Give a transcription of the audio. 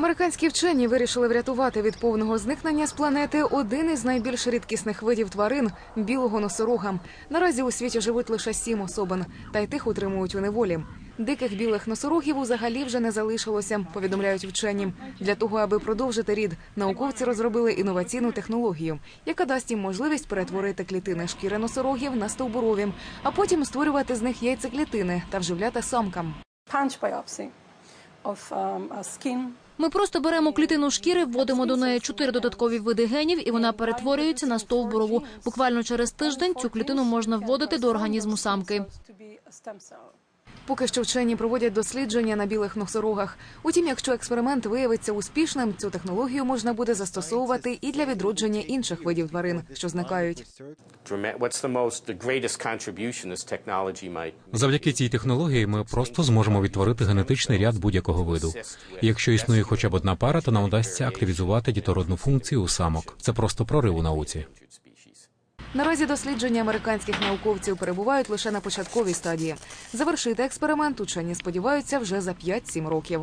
Американські вчені вирішили врятувати від повного зникнення з планети один із найбільш рідкісних видів тварин білого носорога. Наразі у світі живуть лише сім особин, та й тих утримують у неволі. Диких білих носорогів взагалі вже не залишилося, повідомляють вчені. Для того, аби продовжити рід, науковці розробили інноваційну технологію, яка дасть їм можливість перетворити клітини шкіри носорогів на стовбурові, а потім створювати з них яйцеклітини та вживляти самкам. Ми просто беремо клітину шкіри, вводимо до неї чотири додаткові види генів, і вона перетворюється на стовбурову. Буквально через тиждень цю клітину можна вводити до організму самки. Поки що вчені проводять дослідження на білих носорогах. Утім, якщо експеримент виявиться успішним, цю технологію можна буде застосовувати і для відродження інших видів тварин, що зникають. Завдяки цій технології ми просто зможемо відтворити генетичний ряд будь-якого виду. І Якщо існує хоча б одна пара, то нам вдасться активізувати дітородну функцію у самок. Це просто прорив у науці. Наразі дослідження американських науковців перебувають лише на початковій стадії. Завершити експеримент учені сподіваються вже за 5-7 років.